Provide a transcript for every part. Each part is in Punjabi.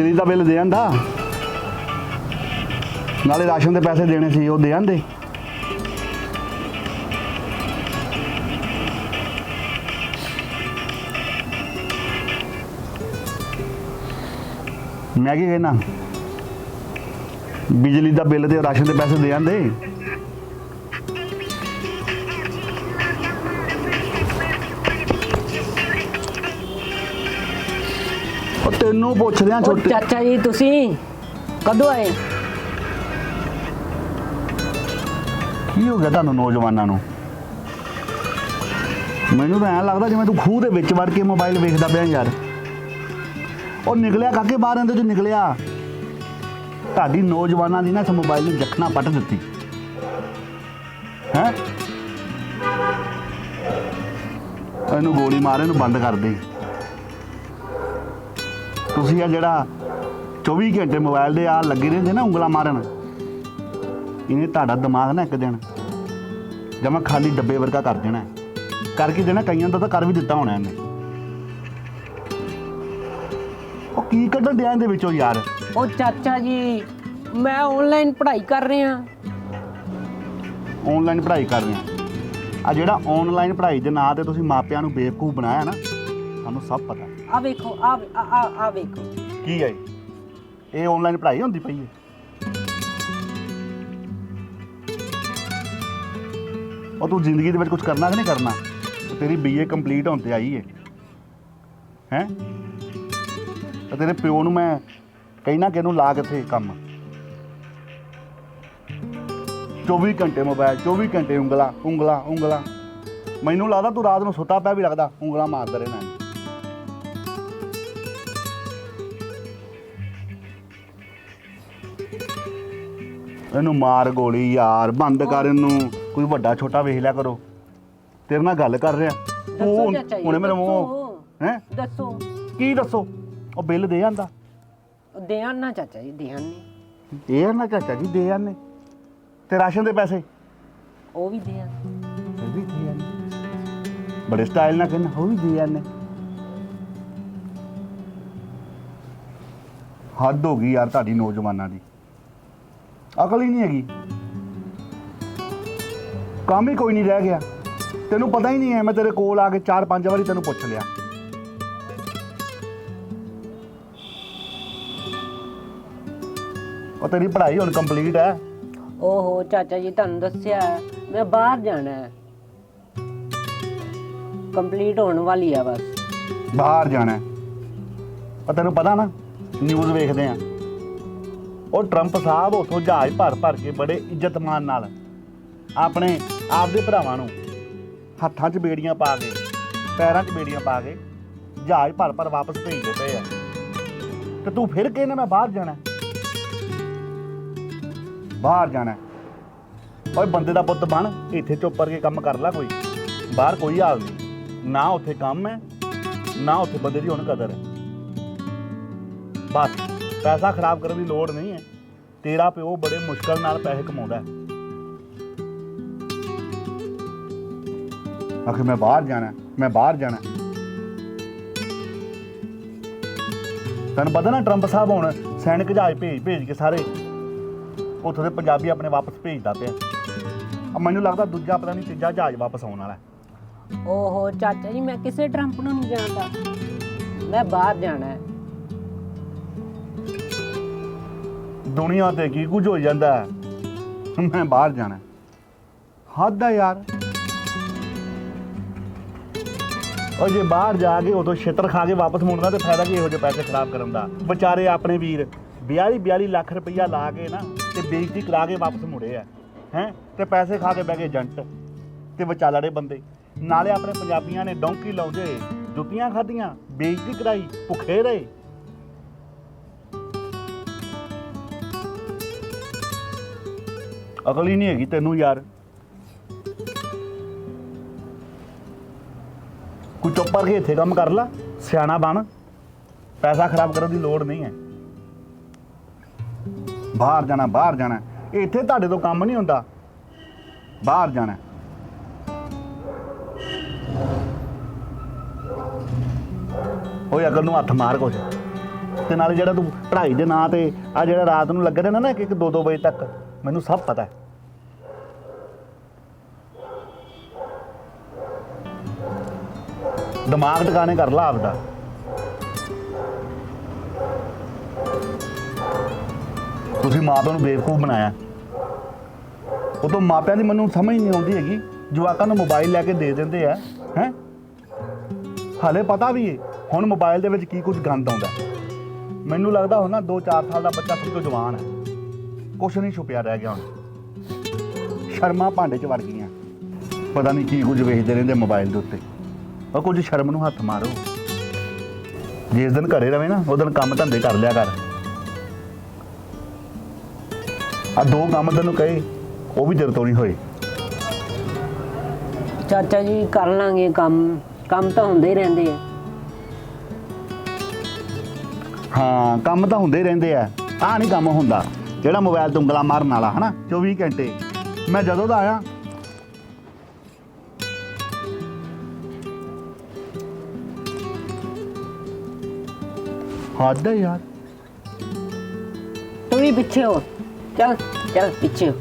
ਬਿਜਲੀ ਦਾ ਬਿੱਲ ਦੇ ਆਂਦਾ। ਨਾਲੇ ਰਾਸ਼ਨ ਦੇ ਪੈਸੇ ਦੇਣੇ ਸੀ, ਉਹ ਦੇ ਆਂਦੇ। ਮੈਂ ਕੀ ਕਹਿਣਾ? ਬਿਜਲੀ ਦਾ ਬਿੱਲ ਤੇ ਰਾਸ਼ਨ ਦੇ ਪੈਸੇ ਦੇ ਆਂਦੇ। ਉਹ ਤੈਨੂੰ ਪੁੱਛ ਰਿਹਾ ਉਹ ਛੋਟੇ ਚਾਚਾ ਜੀ ਤੁਸੀਂ ਕਦੋਂ ਆਏ? ਕੀ ਹੋ ਗਿਆ ਤੁਹਾਨੂੰ ਨੌਜਵਾਨਾਂ ਨੂੰ? ਮੈਨੂੰ ਤਾਂ ਐਂ ਲੱਗਦਾ ਜਿਵੇਂ ਤੂੰ ਖੂਹ ਦੇ ਵਿੱਚ ਵੜ ਕੇ ਮੋਬਾਈਲ ਵੇਖਦਾ ਪਿਆ ਯਾਰ। ਉਹ ਨਿਕਲਿਆ ਕਾਕੇ ਬਾਹਰ ਇਹਦੇ ਚੋਂ ਨਿਕਲਿਆ? ਤੁਹਾਡੀ ਨੌਜਵਾਨਾਂ ਦੀ ਨਾ ਇਸ ਮੋਬਾਈਲ ਨੂੰ ਜਖਣਾ ਪੱਟ ਦਿੱਤੀ। ਹੈ? ਇਹਨੂੰ ਗੋਲੀ ਮਾਰ ਇਹਨੂੰ ਬੰਦ ਕਰ ਦੇ। ਤੁਸੀਂ ਆ ਜਿਹੜਾ 24 ਘੰਟੇ ਮੋਬਾਈਲ ਦੇ ਆ ਲੱਗੇ ਰਹਿੰਦੇ ਨਾ ਉਂਗਲਾਂ ਮਾਰਨ ਇਹਨੇ ਤੁਹਾਡਾ ਦਿਮਾਗ ਨਾ ਇੱਕ ਦਿਨ ਜਮਾ ਖਾਲੀ ਡੱਬੇ ਵਰਗਾ ਕਰ ਦੇਣਾ। ਕਰਕੇ ਦੇਣਾ ਕਈਆਂ ਦਾ ਤਾਂ ਕਰ ਵੀ ਦਿੱਤਾ ਹੋਣਾ ਇਹਨੇ। ਉਹ ਕੀ ਕੱਢਣ ਡਿਆ ਇਹਦੇ ਵਿੱਚੋਂ ਯਾਰ? ਉਹ ਚਾਚਾ ਜੀ ਮੈਂ ਆਨਲਾਈਨ ਪੜ੍ਹਾਈ ਕਰ ਰਿਹਾ ਆਨਲਾਈਨ ਪੜ੍ਹਾਈ ਕਰ ਰਹੇ ਆ ਆ ਜਿਹੜਾ ਆਨਲਾਈਨ ਪੜ੍ਹਾਈ ਦੇ ਨਾਂ ਤੇ ਤੁਸੀਂ ਮਾਪਿਆਂ ਨੂੰ ਬੇਵਕੂਫ ਬਣਾਇਆ ਨਾ ਸਾਨੂੰ ਸਭ ਪਤਾ। ਆ ਵੇਖੋ, ਆ ਆ ਆ- ਵੇਖੋ। ਕੀ ਹੈ ਇਹ? ਇਹ ਆਨਲਾਈਨ ਪੜ੍ਹਾਈ ਹੁੰਦੀ ਪਈ ਹੈ। ਉਹ ਤੂੰ ਜ਼ਿੰਦਗੀ ਦੇ ਵਿੱਚ ਕੁਝ ਕਰਨਾ ਕਿ ਨਹੀਂ ਕਰਨਾ? ਉਹ ਤੇਰੀ ਬੀਏ ਕੰਪਲੀਟ ਹੋਣ ਤੇ ਆਈ ਹੈ ਹੈ? ਤੇ ਤੇਰੇ ਪਿਓ ਨੂੰ ਮੈਂ ਕਹਿਣਾ ਕਿ ਇਹਨੂੰ ਲਾ ਕਿੱਥੇ ਕੰਮ। 24 ਘੰਟੇ ਮੋਬਾਈਲ 24 ਘੰਟੇ ਉਂਗਲਾ ਉਂਗਲਾ ਉਂਗਲਾ। ਮੈਨੂੰ ਲੱਗਦਾ ਤੂੰ ਰਾਤ ਨੂੰ ਸੁੱਤਾ ਪਿਆ ਵੀ ਲੱਗਦਾ, ਉਂਗਲਾ ਮਾਰਦਾ ਰਹਿਣਾ। ਇਹਨੂੰ ਮਾਰ ਗੋਲੀ ਯਾਰ ਬੰਦ ਕਰ ਇਹਨੂੰ। ਕੋਈ ਵੱਡਾ ਛੋਟਾ ਵੇਖ ਲਿਆ ਕਰੋ। ਤੇਰੇ ਨਾਲ ਗੱਲ ਕਰ ਰਿਹਾ। ਦੱਸੋ ਚਾਚਾ ਜੀ ਹੁਣੇ ਮੇਰੇ ਮੂੰਹ ਦੱਸੋ। ਹੈ? ਦੱਸੋ। ਕੀ ਦੱਸੋ? ਉਹ ਬਿੱਲ ਦੇ ਆਂਦਾ। ਧਿਆਨ ਨਾ ਚਾਚਾ ਜੀ ਧਿਆਨ ਨਹੀਂ ਦੇ ਨਾ ਚਾਚਾ ਜੀ ਦੇ ਆਨੇ। ਤੇ ਰਾਸ਼ਨ ਦੇ ਪੈਸੇ? ਉਹ ਵੀ ਧਿਆਨ ਉਹ ਵੀ ਦੇ ਆਨੇ। ਬੜੇ ਸਟਾਈਲ ਨਾਲ ਕਹਿੰਦਾ ਉਹ ਵੀ ਦੇ ਆਨੇ। ਹੱਦ ਹੋ ਗਈ ਯਾਰ ਤੁਹਾਡੀ ਨੌਜਵਾਨਾਂ ਦੀ। ਅਕਲ ਹੀ ਨਹੀਂ ਹੈਗੀ। ਕੰਮ ਹੀ ਕੋਈ ਨਹੀਂ ਰਹਿ ਗਿਆ। ਤੈਨੂੰ ਪਤਾ ਹੀ ਨਹੀਂ ਹੈ ਮੈਂ ਤੇਰੇ ਕੋਲ ਆ ਕੇ ਚਾਰ ਪੰਜ ਵਾਰੀ ਤੈਨੂੰ ਪੁੱਛ ਲਿਆ। ਉਹ ਤੇਰੀ ਪੜ੍ਹਾਈ ਹੁਣ ਕੰਪਲੀਟ ਹੈ। ਓਹੋ ਚਾਚਾ ਜੀ ਤੁਹਾਨੂੰ ਦੱਸਿਆ ਹੈ, ਮੈਂ ਬਾਹਰ ਜਾਣਾ ਹੈ। ਕੰਪਲੀਟ ਹੋਣ ਵਾਲੀ ਆ ਬਸ। ਬਾਹਰ ਜਾਣਾ ਹੈ। ਉਹ ਤੈਨੂੰ ਪਤਾ ਨਾ ਨਿਊਜ਼ ਵੇਖਦੇ ਆ ਉਹ ਟਰੰਪ ਸਾਹਿਬ ਉਥੋਂ ਜਹਾਜ਼ ਭਰ ਭਰ ਕੇ ਬੜੇ ਇੱਜ਼ਤਮਾਨ ਨਾਲ ਆਪਣੇ ਆਪਦੇ ਭਰਾਵਾਂ ਨੂੰ ਹੱਥਾਂ 'ਚ ਬੇੜੀਆਂ ਪਾ ਕੇ, ਪੈਰਾਂ 'ਚ ਬੇੜੀਆਂ ਪਾ ਕੇ ਜਹਾਜ਼ ਭਰ ਭਰ ਵਾਪਸ ਭੇਜਦੇ ਪਏ ਆ। ਤੇ ਤੂੰ ਫਿਰ ਕਹਿੰਦਾ ਮੈਂ ਬਾਹਰ ਜਾਣਾ? ਬਾਹਰ ਜਾਣਾ। ਹੈ। ਓਏ ਬੰਦੇ ਦਾ ਪੁੱਤ ਬਣ, ਇੱਥੇ ਚੁੱਪਰ ਕੇ ਕੰਮ ਕਰ ਲੈ ਕੋਈ। ਬਾਹਰ ਕੋਈ ਹਾਲ ਨਹੀਂ। ਨਾ ਉੱਥੇ ਕੰਮ ਹੈ, ਨਾ ਉੱਥੇ ਬੰਦੇ ਦੀ ਹੁਣ ਕਦਰ ਹੈ। ਬਸ। ਪੈਸਾ ਖਰਾਬ ਕਰਨ ਦੀ ਲੋੜ ਨਹੀਂ ਹੈ। ਤੇਰਾ ਪਿਓ ਬੜੇ ਮੁਸ਼ਕਲ ਨਾਲ ਪੈਸੇ ਕਮਾਉਂਦਾ ਹੈ। ਆਖੇ ਮੈਂ ਬਾਹਰ ਜਾਣਾ ਹੈ, ਮੈਂ ਬਾਹਰ ਜਾਣਾ ਹੈ। ਤੈਨੂੰ ਪਤਾ ਨਾ ਟਰੰਪ ਸਾਹਿਬ ਹੁਣ ਸੈਨਿਕ ਜਹਾਜ਼ ਭੇਜ ਭੇਜ ਕੇ ਸਾਰੇ ਉੱਥੋਂ ਦੇ ਪੰਜਾਬੀ ਆਪਣੇ ਵਾਪਸ ਭੇਜਦਾ ਪਿਆ। ਆ ਮੈਨੂੰ ਲੱਗਦਾ ਦੂਜਾ ਪਤਾ ਨਹੀਂ ਤੀਜਾ ਜਹਾਜ਼ ਵਾਪਸ ਆਉਣ ਵਾਲਾ ਹੈ। ਓਹੋ ਚਾਚਾ ਜੀ ਮੈਂ ਕਿਸੇ ਟਰੰਪ ਨੂੰ ਨਹੀਂ ਜਾਣਦਾ। ਮੈਂ ਬਾਹਰ ਜਾਣਾ ਹੈ। ਦੁਨੀਆ ਤੇ ਕੀ ਕੁਝ ਹੋ ਜਾਂਦਾ ਹੈ? ਮੈਂ ਬਾਹਰ ਜਾਣਾ ਹੱਦ ਆ ਯਾਰ। ਉਹ ਜੇ ਬਾਹਰ ਜਾ ਕੇ ਉਦੋਂ ਛਿੱਤਰ ਖਾ ਕੇ ਵਾਪਸ ਮੁੜਨਾ ਤੇ ਫਾਇਦਾ ਕੀ ਇਹੋ ਜਿਹੇ ਪੈਸੇ ਖਰਾਬ ਕਰਨ ਦਾ? ਵਿਚਾਰੇ ਆਪਣੇ ਵੀਰ 42 42 ਲੱਖ ਰੁਪਈਆ ਲਾ ਕੇ ਨਾ ਤੇ ਬੇਇੱਜ਼ਤੀ ਕਰਾ ਕੇ ਵਾਪਸ ਮੁੜੇ ਆ, ਹੈ? ਤੇ ਪੈਸੇ ਖਾ ਕੇ ਬਹਿ ਗਏ ਏਜੰਟ ਤੇ ਵਿਚਾਲੜੇ ਬੰਦੇ। ਨਾਲੇ ਆਪਣੇ ਪੰਜਾਬੀਆਂ ਨੇ ਡੌਂਕੀ ਲਾਉਂਦੇ, ਜੁੱਤੀਆਂ ਖਾਧੀਆਂ, ਬੇਇੱਜ਼ਤੀ ਕਰਾਈ, ਭੁੱਖੇ ਰਹੇ। ਅਕਲ ਹੀ ਨਹੀਂ ਹੈਗੀ ਤੈਨੂੰ ਯਾਰ। ਕੋਈ ਚੁੱਪ ਕਰਕੇ ਇੱਥੇ ਕੰਮ ਕਰ ਲੈ, ਸਿਆਣਾ ਬਣ। ਪੈਸਾ ਖਰਾਬ ਕਰਨ ਦੀ ਲੋੜ ਨਹੀਂ ਹੈ। ਬਾਹਰ ਜਾਣਾ ਬਾਹਰ ਜਾਣਾ। ਇੱਥੇ ਤੁਹਾਡੇ ਤੋਂ ਕੰਮ ਨਹੀਂ ਹੁੰਦਾ। ਬਾਹਰ ਜਾਣਾ। ਓਏ ਅਕਲ ਨੂੰ ਹੱਥ ਮਾਰ ਕੁਛ। ਤੇ ਨਾਲੇ ਜਿਹੜਾ ਤੂੰ ਪੜ੍ਹਾਈ ਦੇ ਨਾਂ ਤੇ ਆ ਜਿਹੜਾ ਰਾਤ ਨੂੰ ਲੱਗ ਰਿਹਾ ਨਾ ਇੱਕ ਇੱਕ, ਦੋ ਦੋ ਵਜੇ ਤੱਕ। ਮੈਨੂੰ ਸਭ ਪਤਾ ਹੈ। ਦਿਮਾਗ ਟਿਕਾਣੇ ਕਰ ਲਾ ਆਪਦਾ। ਤੁਸੀਂ ਮਾਪਿਆਂ ਨੂੰ ਬੇਵਕੂਫ ਬਣਾਇਆ। ਉਦੋਂ ਮਾਪਿਆਂ ਦੀ ਮੈਨੂੰ ਸਮਝ ਨਹੀਂ ਆਉਂਦੀ ਹੈਗੀ। ਜਵਾਕਾਂ ਨੂੰ ਮੋਬਾਈਲ ਲੈ ਕੇ ਦੇ ਦਿੰਦੇ ਆ, ਹੈ? ਹਾਲੇ ਪਤਾ ਵੀ ਏ, ਹੁਣ ਮੋਬਾਈਲ ਦੇ ਵਿੱਚ ਕੀ ਕੁਝ ਗੰਦ ਆਉਂਦਾ। ਮੈਨੂੰ ਲੱਗਦਾ ਹੁਣ ਨਾ 2-4 ਸਾਲ ਦਾ ਬੱਚਾ ਸਭ ਤੋਂ ਜਵਾਨ ਹੈ। ਕੁਛ ਨਹੀਂ ਛੁਪਿਆ ਰਹਿ ਗਿਆ ਹੁਣ। ਸ਼ਰਮਾਂ ਭਾਂਡੇ 'ਚ ਵੜ ਗਈਆਂ। ਪਤਾ ਨਹੀਂ ਕੀ ਕੁਝ ਵੇਖਦੇ ਰਹਿੰਦੇ ਮੋਬਾਈਲ ਦੇ ਉੱਤੇ। ਉਹ ਕੁਝ ਸ਼ਰਮ ਨੂੰ ਹੱਥ ਮਾਰੋ। ਜਿਸ ਦਿਨ ਘਰੇ ਰਵੇ ਨਾ ਉਹ ਦਿਨ ਕੰਮ ਧੰਦੇ ਕਰ ਲਿਆ ਕਰ। ਆ ਦੋ ਕੰਮ ਤੈਨੂੰ ਕਹੇ ਉਹ ਵੀ ਤੇਰੇ ਤੋਂ ਨਹੀਂ ਹੋਏ। ਚਾਚਾ ਜੀ ਕਰ ਲਾਂਗੇ ਕੰਮ। ਕੰਮ ਤਾਂ ਹੁੰਦੇ ਹੀ ਰਹਿੰਦੇ ਆ। ਹਾਂ ਕੰਮ ਤਾਂ ਹੁੰਦੇ ਹੀ ਰਹਿੰਦੇ ਆ। ਆ ਨਹੀਂ ਕੰਮ ਹੁੰਦਾ। ਜਿਹੜਾ ਮੋਬਾਈਲ ਤੋਂ ਉਂਗਲਾਂ ਮਾਰਨ ਵਾਲਾ ਹਨਾ? 24 ਘੰਟੇ। ਮੈਂ ਜਦੋਂ ਦਾ ਆਇਆ ਹੱਦ ਹੈ ਯਾਰ। ਤੂੰ ਵੀ ਪਿੱਛੇ ਹੋ। ਚੱਲ ਚੱਲ ਪਿੱਛੇ ਹੋ।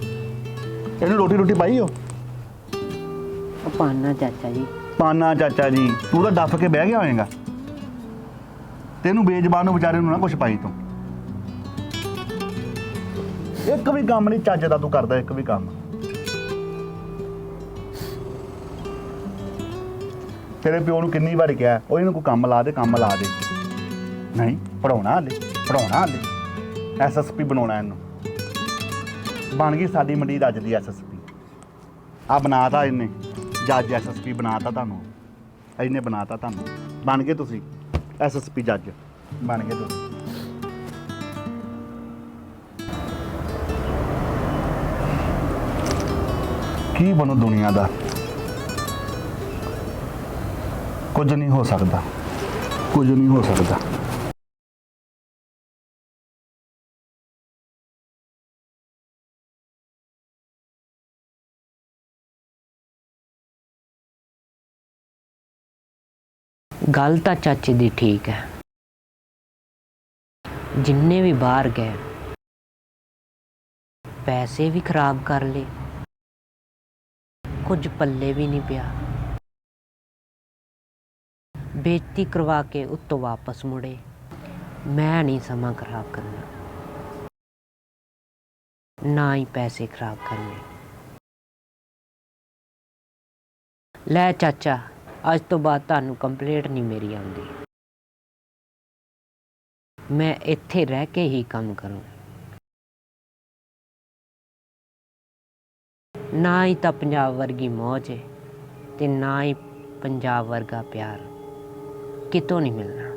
ਇਹਨੂੰ ਰੋਟੀ ਰੋਟੀ ਪਾਈ ਹੋ ਉਹ ਪਾਣਾ ਚਾਚਾ ਜੀ। ਪਾਨਾ ਚਾਚਾ ਜੀ। ਤੂੰ ਤਾਂ ਡੱਫ ਕੇ ਬਹਿ ਗਿਆ ਹੋਏਗਾ। ਤੈਨੂੰ ਬੇਜ਼ਬਾਨ ਨੂੰ ਵਿਚਾਰੇ ਨੂੰ ਨਾ ਕੁਛ ਪਾਈ ਤੂੰ। ਇੱਕ ਵੀ ਕੰਮ ਨਹੀਂ, ਚੱਜ ਦਾ ਤੂੰ ਕਰਦਾ, ਇੱਕ ਵੀ ਕੰਮ। ਤੇਰੇ ਪਿਓ ਨੂੰ ਕਿੰਨੀ ਵਾਰ ਕਿਹਾ, ਉਹ ਇਹਨੂੰ ਕੋਈ ਕੰਮ ਲਾ ਦੇ, ਕੰਮ ਲਾ ਦੇ। ਨਹੀਂ ਪੜਾਉਣਾ ਹਲੇ ਪੜਾਉਣਾ ਹਲੇ। ਐਸਐਸਪੀ ਬਣਾਉਣਾ ਇਹਨੂੰ। ਬਣ ਗਈ ਸਾਡੀ ਮੰਡੀ ਰੱਜ ਦੀ ਐਸਐਸਪੀ ਆ ਬਣਾਤਾ ਇਹਨੇ, ਜੱਜ ਐਸਐਸਪੀ ਬਣਾਤਾ ਤੁਹਾਨੂੰ। ਇਹਨੇ ਬਣਾਤਾ ਤੁਹਾਨੂੰ। ਬਣ ਗਏ ਤੁਸੀਂ ਐਸਐਸਪੀ ਜੱਜ। ਬਣ ਗਏ ਤੁਸੀਂ। ਕੀ ਬਣੂ ਦੁਨੀਆ ਦਾ? ਕੁਝ ਨਹੀਂ ਹੋ ਸਕਦਾ। ਕੁਝ ਨਹੀਂ ਹੋ ਸਕਦਾ। ਗੱਲ ਤਾਂ ਚਾਚੇ ਦੀ ਠੀਕ ਹੈ। ਜਿੰਨੇ ਵੀ ਬਾਹਰ ਗਏ, ਪੈਸੇ ਵੀ ਖਰਾਬ ਕਰ ਲਏ। ਕੁਝ ਪੱਲੇ ਵੀ ਨਹੀਂ ਪਿਆ। ਬੇਇੱਜ਼ਤੀ ਕਰਵਾ ਕੇ ਉੱਤੋਂ ਵਾਪਸ ਮੁੜੇ। ਮੈਂ ਨਹੀਂ ਸਮਾਂ ਖਰਾਬ ਕਰਨਾ। ਨਾ ਹੀ ਪੈਸੇ ਖਰਾਬ ਕਰਨੇ। ਲੈ ਚਾਚਾ, ਅੱਜ ਤੋਂ ਬਾਅਦ ਤੁਹਾਨੂੰ ਕੰਪਲੇਂਟ ਨਹੀਂ ਮੇਰੀ ਆਉਂਦੀ। ਮੈਂ ਇੱਥੇ ਰਹਿ ਕੇ ਹੀ ਕੰਮ ਕਰੂੰ। ਨਾ ਹੀ ਤਾਂ ਪੰਜਾਬ ਵਰਗੀ ਮੌਜ ਹੈ ਤੇ ਨਾ ਹੀ ਪੰਜਾਬ ਵਰਗਾ ਪਿਆਰ। ਕਿਤੋਂ ਨਹੀਂ ਮਿਲਣਾ।